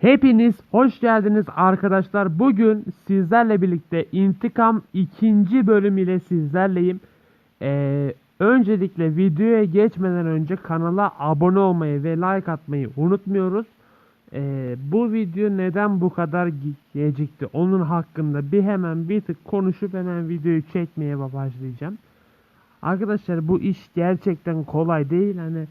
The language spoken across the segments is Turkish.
Hepiniz hoş geldiniz arkadaşlar. Bugün sizlerle birlikte intikam ikinci bölüm ile sizlerleyim. Ee, öncelikle videoya geçmeden önce kanala abone olmayı ve like atmayı unutmuyoruz. Ee, bu video neden bu kadar ge- gecikti onun hakkında bir hemen bir tık konuşup hemen videoyu çekmeye başlayacağım. Arkadaşlar bu iş gerçekten kolay değil. Hani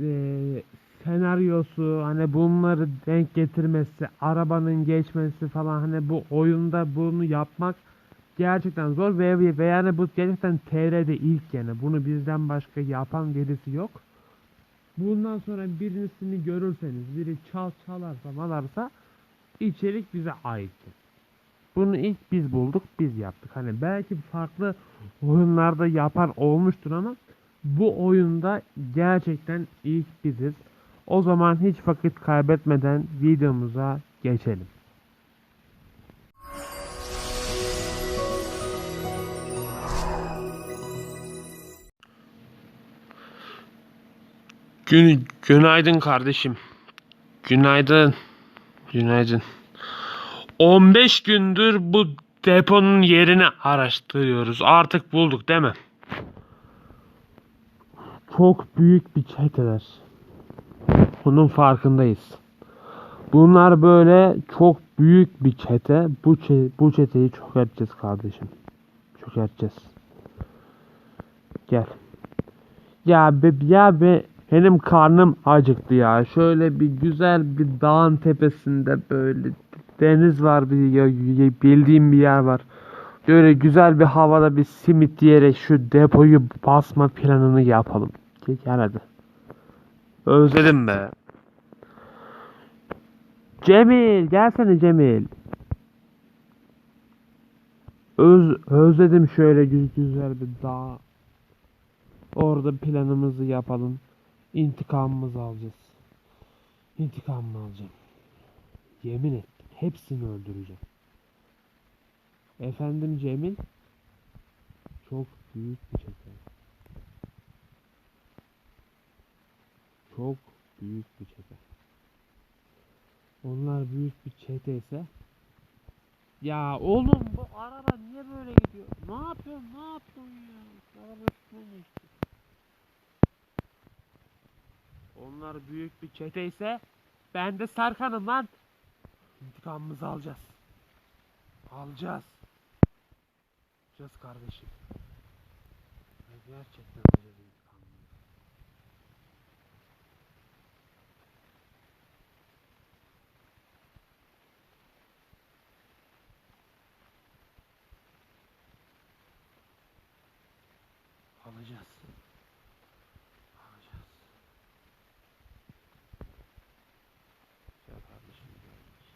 eee, senaryosu hani bunları denk getirmesi, arabanın geçmesi falan hani bu oyunda bunu yapmak gerçekten zor ve, ve, yani bu gerçekten TR'de ilk yani bunu bizden başka yapan birisi yok. Bundan sonra birisini görürseniz biri çal çalarsa malarsa içerik bize aittir. Bunu ilk biz bulduk, biz yaptık. Hani belki farklı oyunlarda yapan olmuştur ama bu oyunda gerçekten ilk biziz. O zaman hiç vakit kaybetmeden videomuza geçelim. Gün, günaydın kardeşim. Günaydın. Günaydın. 15 gündür bu deponun yerini araştırıyoruz. Artık bulduk değil mi? Çok büyük bir çeteler. Bunun farkındayız. Bunlar böyle çok büyük bir çete. Bu çe bu çeteyi çökerteceğiz kardeşim. Çökerteceğiz. Gel. Ya be, ya be benim karnım acıktı ya. Şöyle bir güzel bir dağın tepesinde böyle deniz var bir bildiğim bir yer var. Böyle güzel bir havada bir simit yiyerek şu depoyu basma planını yapalım. Gel hadi. Özledim be. Cemil gelsene Cemil. Öz, özledim şöyle gü- güzel bir dağ. Orada planımızı yapalım. İntikamımızı alacağız. İntikamımı alacağım. Yemin ettim. Hepsini öldüreceğim. Efendim Cemil? Çok büyük bir çete. Çok büyük bir çete. Onlar büyük bir çete ise ya oğlum bu araba niye böyle gidiyor? Ne yapıyorsun? Ne yapıyorsun ya? Araba üstüne geçti. Onlar büyük bir çete ise ben de Serkan'ım lan. İntikamımızı alacağız. Alacağız. Alacağız kardeşim. Gerçekten alacağız intikamımızı. Alacağız. Alacağız. Gel kardeşim geldik.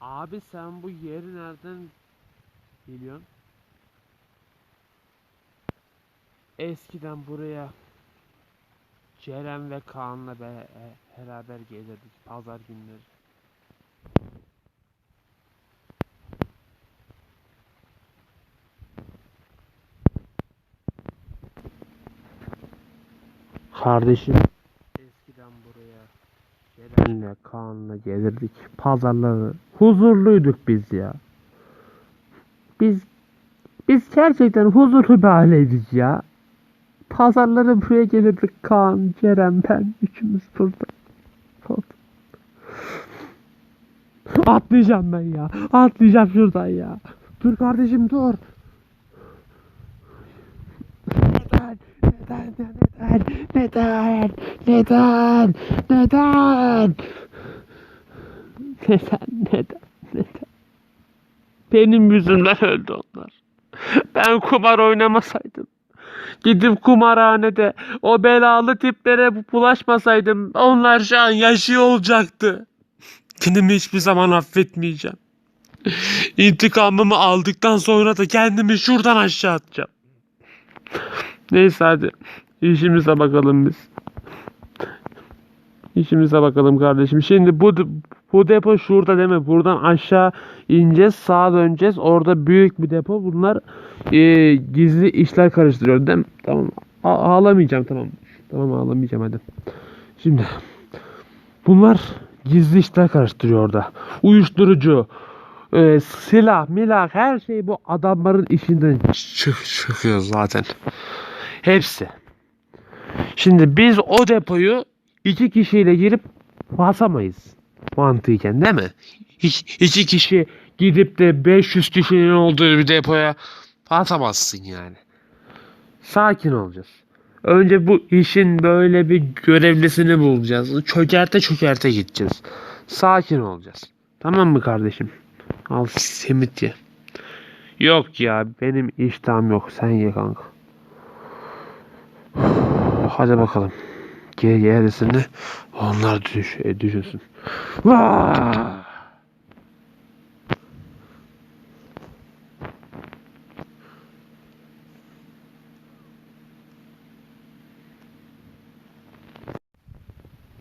Abi sen bu yeri nereden biliyorsun? Eskiden buraya Ceren ve Kaan'la be, e, beraber gelirdik pazar günleri. Kardeşim eskiden buraya Ceren'le Kaan'la gelirdik pazarları. Huzurluyduk biz ya. Biz biz gerçekten huzurlu bir aileydik ya. Pazarları buraya gelirdik Kaan, Ceren, ben üçümüz burada. Atlayacağım ben ya. Atlayacağım şuradan ya. Dur kardeşim dur. Neden? Neden? Neden? Neden? Neden? Neden? Neden? Neden? Neden? Benim yüzümden öldü onlar. Ben kumar oynamasaydım. Gidip kumarhanede o belalı tiplere bulaşmasaydım onlar şu an yaşıyor olacaktı. Kendimi hiçbir zaman affetmeyeceğim. İntikamımı aldıktan sonra da kendimi şuradan aşağı atacağım. Neyse hadi. İşimize bakalım biz. İşimize bakalım kardeşim. Şimdi bu bu depo şurada değil mi? Buradan aşağı ineceğiz, sağa döneceğiz. Orada büyük bir depo. Bunlar e, gizli işler karıştırıyor değil mi? Tamam. A- ağlamayacağım tamam. Tamam ağlamayacağım hadi. Şimdi bunlar gizli işler karıştırıyor orada. Uyuşturucu, e, silah, milah her şey bu adamların işinden çık çıkıyor zaten. Hepsi. Şimdi biz o depoyu iki kişiyle girip basamayız. Mantıken değil mi? İki, iki kişi gidip de 500 kişinin olduğu bir depoya basamazsın yani. Sakin olacağız. Önce bu işin böyle bir görevlisini bulacağız. Çökerte çökerte gideceğiz. Sakin olacağız. Tamam mı kardeşim? Al simit ye. Yok ya benim iştahım yok. Sen ye kanka. Hadi bakalım. Geri gerisini onlar düş, e, düşünsün.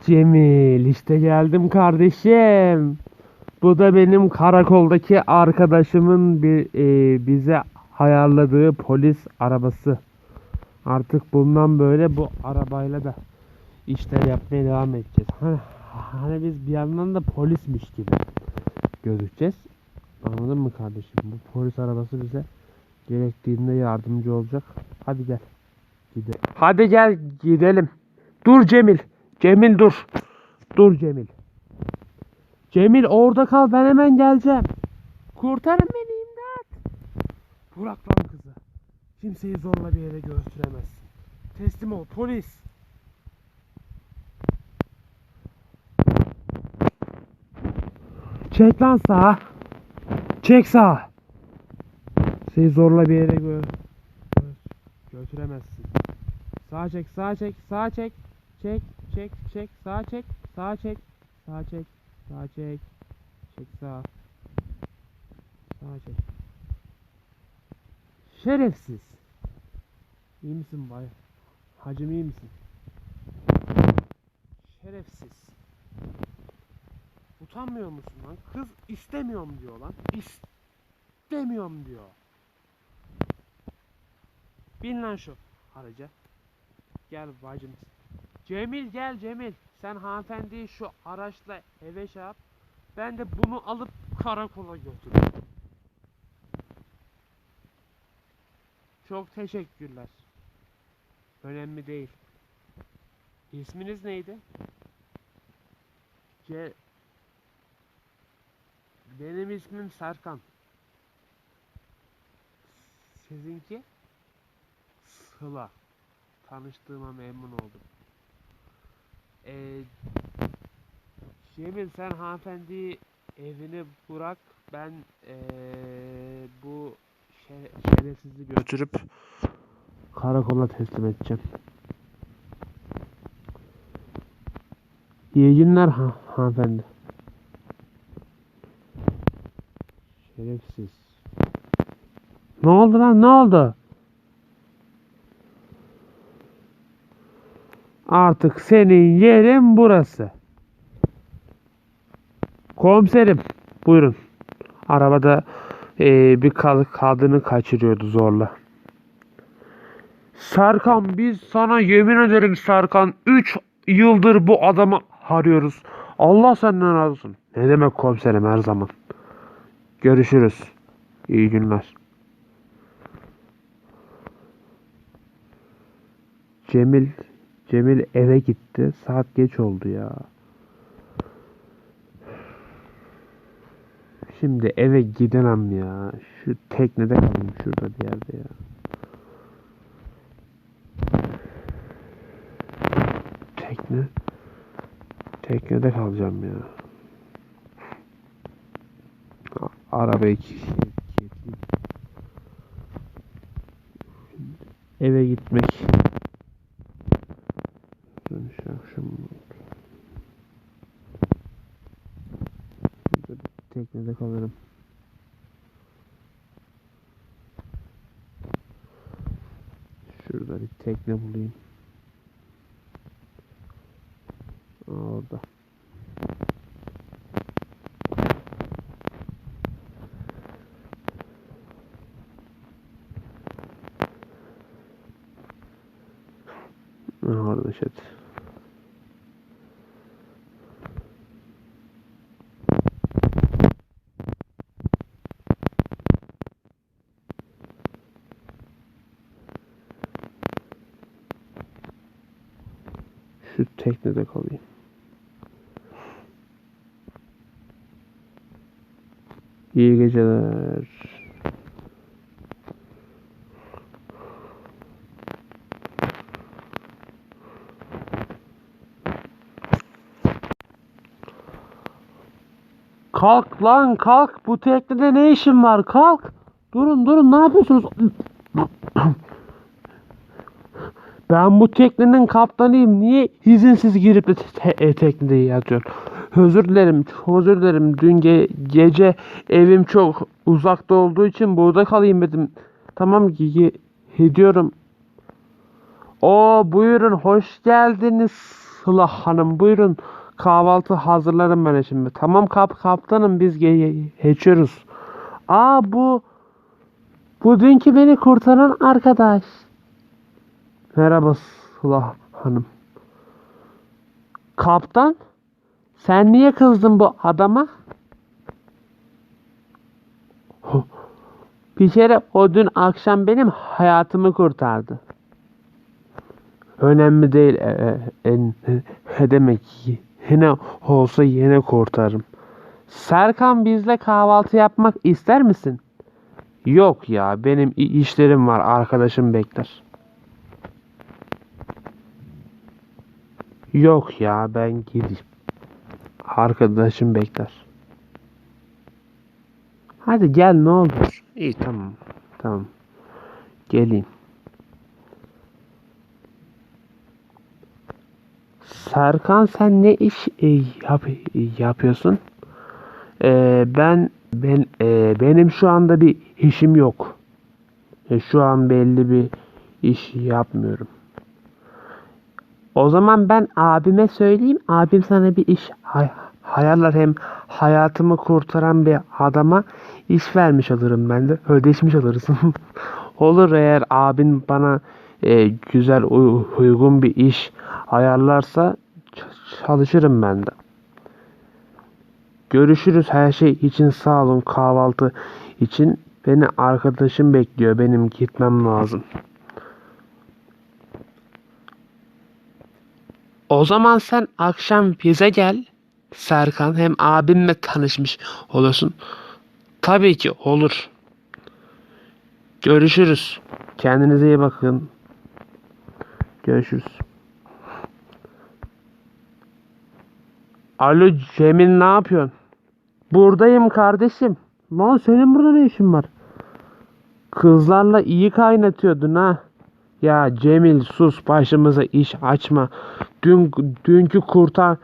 Cemil işte geldim kardeşim. Bu da benim karakoldaki arkadaşımın bir e, bize ayarladığı polis arabası. Artık bundan böyle bu arabayla da işler yapmaya devam edeceğiz. Hani, hani biz bir yandan da polismiş gibi gözükeceğiz. Anladın mı kardeşim? Bu polis arabası bize gerektiğinde yardımcı olacak. Hadi gel. Gidelim. Hadi gel gidelim. Dur Cemil. Cemil dur. Dur Cemil. Cemil orada kal ben hemen geleceğim. Kurtarın beni imdat. Bırak lan kızı. Kimseyi zorla bir yere götüremezsin. Teslim ol polis. Çek lan sağa. Çek sağa. Seni zorla bir yere gö gö- götüremezsin. Sağa çek, sağa çek, sağa çek. Çek, çek, çek, sağa çek, sağa çek, sağa çek, sağa çek. Çek sağa. Sağa çek. Şerefsiz. İyi misin bay? Hacım iyi misin? Şerefsiz. Utanmıyor musun lan? Kız istemiyorum diyor lan. İstemiyorum diyor. Bin lan şu araca. Gel bacım. Cemil gel Cemil. Sen hanımefendiyi şu araçla eve şey yap. Ben de bunu alıp karakola götürürüm. Çok teşekkürler. Önemli değil. İsminiz neydi? C Benim ismim Serkan. Sizinki? Sıla. Tanıştığıma memnun oldum. Ee, Cemil sen hanımefendiyi evine bırak. Ben ee, bu şe- şerefsizi götürüp karakola teslim edeceğim. İyi günler ha hanımefendi. Şerefsiz. Ne oldu lan ne oldu? Artık senin yerin burası. Komiserim buyurun. Arabada eee, bir kad- kadını kaçırıyordu zorla. Serkan biz sana yemin ederim Serkan 3 yıldır bu adamı arıyoruz. Allah senden razı olsun. Ne demek komiserim her zaman. Görüşürüz. İyi günler. Cemil Cemil eve gitti. Saat geç oldu ya. Şimdi eve gidemem ya. Şu teknede kalayım şurada bir yerde ya. Tekne. Teknede kalacağım ya. Arabayı. Eve gitmek. Dönüş akşam. Burada bir teknede kalırım. Şurada bir tekne bulayım. Aa, Orada. Ha, Orada chat. Şu teknede kalayım. İyi geceler. Kalk lan kalk. Bu teknede ne işin var? Kalk. Durun durun ne yapıyorsunuz? Ben bu teknenin kaptanıyım. Niye izinsiz girip de te- te- teknede yatıyorsun? Özür dilerim. Özür dilerim. Dün ge- gece evim çok uzakta olduğu için burada kalayım dedim. Tamam ki- gidiyorum. O buyurun hoş geldiniz Sıla Hanım. Buyurun kahvaltı hazırlarım ben şimdi. Tamam kap kaptanım biz ge- ge- geçiyoruz. Aa bu bu dünkü beni kurtaran arkadaş. Merhaba Sıla Hanım. Kaptan, sen niye kızdın bu adama? Bir kere o dün akşam benim hayatımı kurtardı. Önemli değil. E, e, e, demek ki? Yine olsa yine kurtarırım. Serkan bizle kahvaltı yapmak ister misin? Yok ya benim işlerim var arkadaşım bekler. Yok ya ben gideyim. Arkadaşım bekler. Hadi gel ne olur. İyi tamam. Tamam. Geleyim. Serkan sen ne iş e, yap, yapıyorsun? E, ben ben e, benim şu anda bir işim yok. E, şu an belli bir iş yapmıyorum. O zaman ben abime söyleyeyim. Abim sana bir iş hay- hayallar hem hayatımı kurtaran bir adama iş vermiş olurum ben de. Ödeşmiş oluruz. Olur eğer abin bana e, güzel uy- uygun bir iş ayarlarsa çalışırım ben de. Görüşürüz her şey için sağ olun kahvaltı için. Beni arkadaşım bekliyor. Benim gitmem lazım. O zaman sen akşam bize gel. Serkan hem abimle tanışmış olursun. Tabii ki olur. Görüşürüz. Kendinize iyi bakın. Görüşürüz. Alo Cemil ne yapıyorsun? Buradayım kardeşim. Lan senin burada ne işin var? Kızlarla iyi kaynatıyordun ha. Ya Cemil sus başımıza iş açma. Dün dünkü kurtar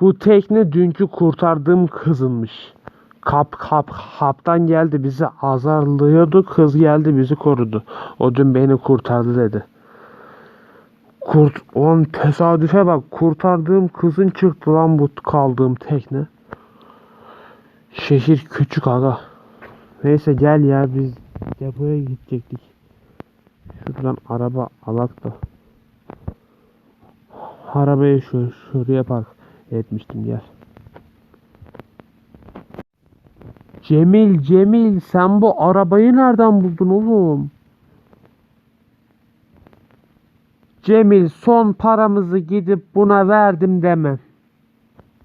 bu tekne dünkü kurtardığım kızınmış. Kap kap kaptan geldi bizi azarlıyordu. Kız geldi bizi korudu. O dün beni kurtardı dedi. Kurt on tesadüfe bak kurtardığım kızın çıktı lan bu kaldığım tekne. Şehir küçük aga. Neyse gel ya biz depoya gidecektik. Şuradan araba alak da. Arabayı şu şuraya park etmiştim gel. Cemil Cemil sen bu arabayı nereden buldun oğlum? Cemil son paramızı gidip buna verdim deme.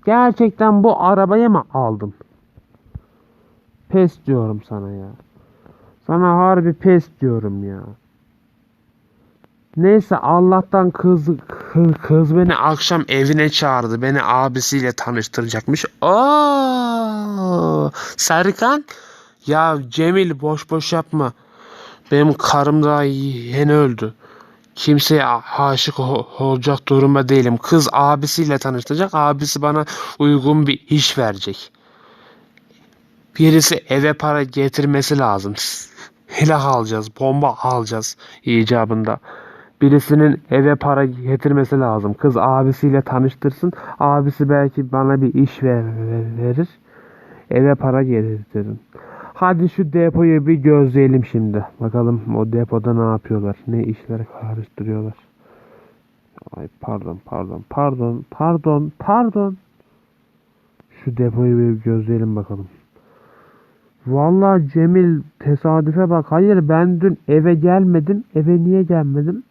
Gerçekten bu arabayı mı aldın? Pes diyorum sana ya. Sana harbi pes diyorum ya. Neyse Allah'tan kız, kız, kız beni akşam evine çağırdı. Beni abisiyle tanıştıracakmış. Aa, Serkan ya Cemil boş boş yapma. Benim karım daha yeni öldü. Kimseye aşık ol- olacak durumda değilim. Kız abisiyle tanıştıracak. Abisi bana uygun bir iş verecek. Birisi eve para getirmesi lazım. Silah alacağız, bomba alacağız icabında. Birisinin eve para getirmesi lazım. Kız abisiyle tanıştırsın. Abisi belki bana bir iş ver, ver- verir. Eve para getiririm. Hadi şu depoyu bir gözleyelim şimdi. Bakalım o depoda ne yapıyorlar. Ne işler karıştırıyorlar. Ay pardon pardon pardon pardon pardon. Şu depoyu bir gözleyelim bakalım. Vallahi Cemil tesadüfe bak. Hayır ben dün eve gelmedim. Eve niye gelmedim?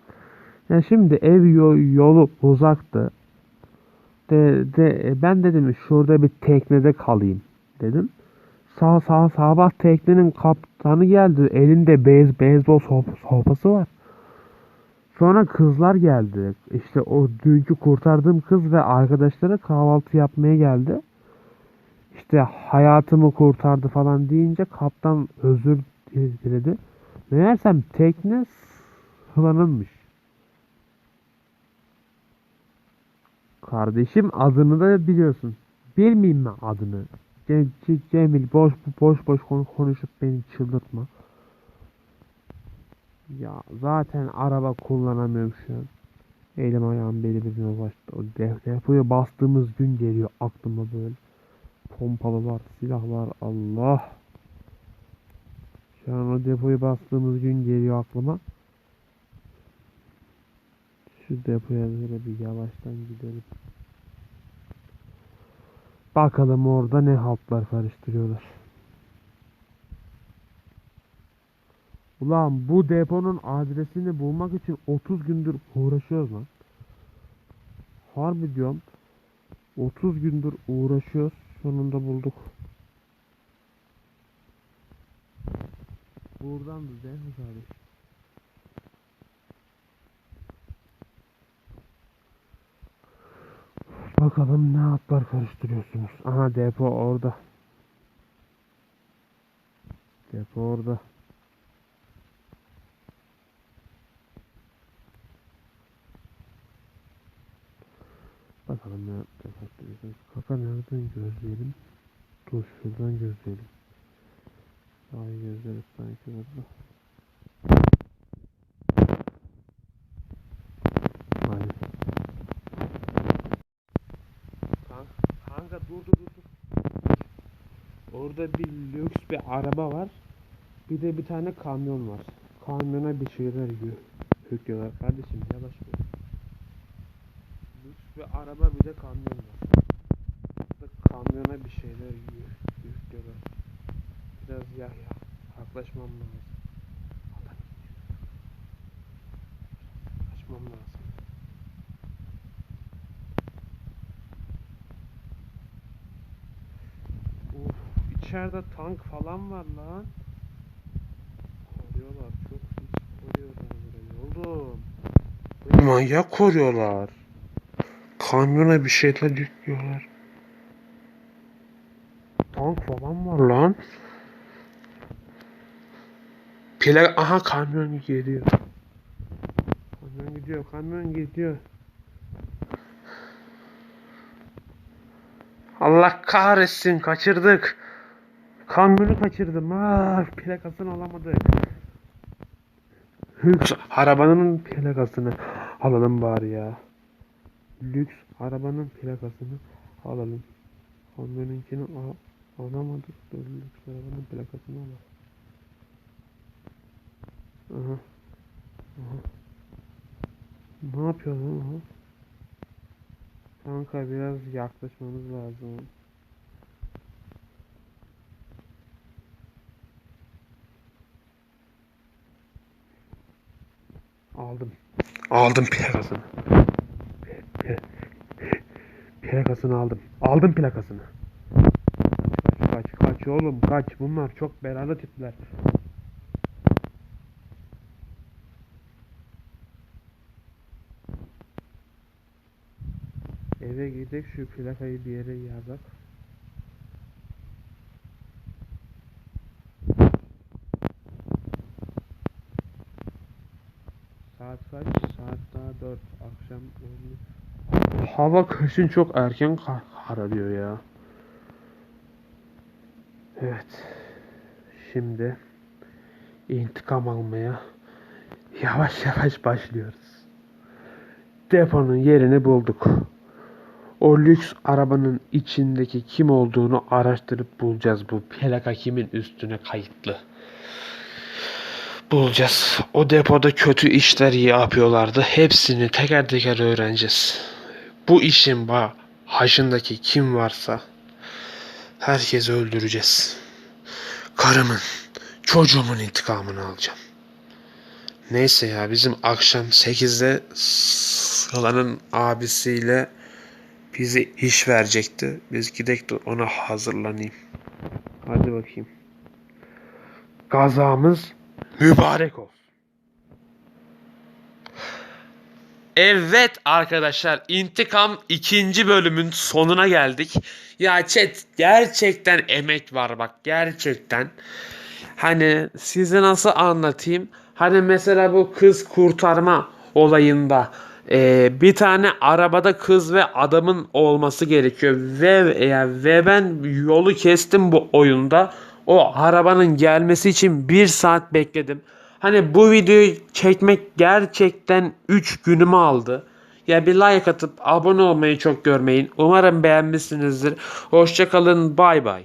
Ya şimdi ev yo- yolu uzaktı. De, de, e, ben dedim şurada bir teknede kalayım dedim. Sağ sağ sabah teknenin kaptanı geldi. Elinde bez beyzbol sop- sopası var. Sonra kızlar geldi. İşte o dünkü kurtardığım kız ve arkadaşları kahvaltı yapmaya geldi. İşte hayatımı kurtardı falan deyince kaptan özür diledi. Meğersem tekne sılanılmış. Kardeşim adını da biliyorsun. Bilmeyeyim mi adını? Ce- Ce- Cemil boş boş boş kon- konuşup beni çıldırtma. Ya zaten araba kullanamıyorum şu an. Elim ayağım beli birbirine ulaştı. O de- depoya bastığımız gün geliyor aklıma böyle. Pompalılar, silahlar Allah. Şu an o depoyu bastığımız gün geliyor aklıma. Şu depoya böyle bir yavaştan gidelim. Bakalım orada ne haltlar karıştırıyorlar. Ulan bu deponun adresini bulmak için 30 gündür uğraşıyoruz lan. Harbi diyorum. 30 gündür uğraşıyoruz. Sonunda bulduk. Buradan da değil mi kardeş? Bakalım ne hatlar karıştırıyorsunuz. Aha depo orada. Depo orada. Bakalım ne karıştırıyorsunuz. Kaka nereden gözleyelim? Dur şuradan gözleyelim. Ay gözleri sanki burada. Aynen. Kanka, kanka dur dur dur. dur. Orada bir lüks bir araba var. Bir de bir tane kamyon var. Kamyona bir şeyler yü- yüklüyorlar. Kardeşim yavaş ol. Lüks bir araba bir de kamyon var. Burada kamyona bir şeyler yü- yüklüyorlar. Biraz ya ya yaklaşmam lazım. Adam gidiyor. Yaklaşmam lazım. Uf, içeride tank falan var lan. Koruyorlar, çok pis koruyorlar burayı oğlum. Manyak koruyorlar. Kamyona bir şeyler yüklüyorlar. Tank falan var lan. Plak, aha kamyon geliyor. Kamyon gidiyor, kamyon gidiyor. Allah kahretsin kaçırdık. Kamyonu kaçırdım. Ah, plakasını alamadık. Lüks arabanın plakasını alalım bari ya. Lüks arabanın plakasını alalım. Kamyonunkini al alamadık. Dur lüks arabanın plakasını alalım. Aha. Aha. Ne yapıyor lan? Kanka biraz yaklaşmamız lazım. Aldım. Aldım plakasını. Plakasını aldım. Aldım plakasını. Kaç kaç kaç oğlum kaç. Bunlar çok belalı tipler. Eve gidip şu plakayı bir yere yazak. Saat kaç? Saat daha 4. Akşam. Hava kışın çok erken kar kararıyor ya. Evet. Şimdi intikam almaya yavaş yavaş başlıyoruz. Deponun yerini bulduk. O lüks arabanın içindeki kim olduğunu araştırıp bulacağız. Bu plaka kimin üstüne kayıtlı. Bulacağız. O depoda kötü işler yapıyorlardı. Hepsini teker teker öğreneceğiz. Bu işin ba haşındaki kim varsa herkesi öldüreceğiz. Karımın, çocuğumun intikamını alacağım. Neyse ya bizim akşam 8'de Sıla'nın abisiyle bize iş verecekti. Biz gidek de ona hazırlanayım. Hadi bakayım. Gazamız mübarek olsun. Evet arkadaşlar intikam ikinci bölümün sonuna geldik. Ya chat gerçekten emek var bak gerçekten. Hani size nasıl anlatayım? Hani mesela bu kız kurtarma olayında e, bir tane arabada kız ve adamın olması gerekiyor ve ya ve ben yolu kestim bu oyunda. O arabanın gelmesi için bir saat bekledim. Hani bu videoyu çekmek gerçekten 3 günümü aldı. Ya bir like atıp abone olmayı çok görmeyin. Umarım beğenmişsinizdir. Hoşçakalın. Bay bay.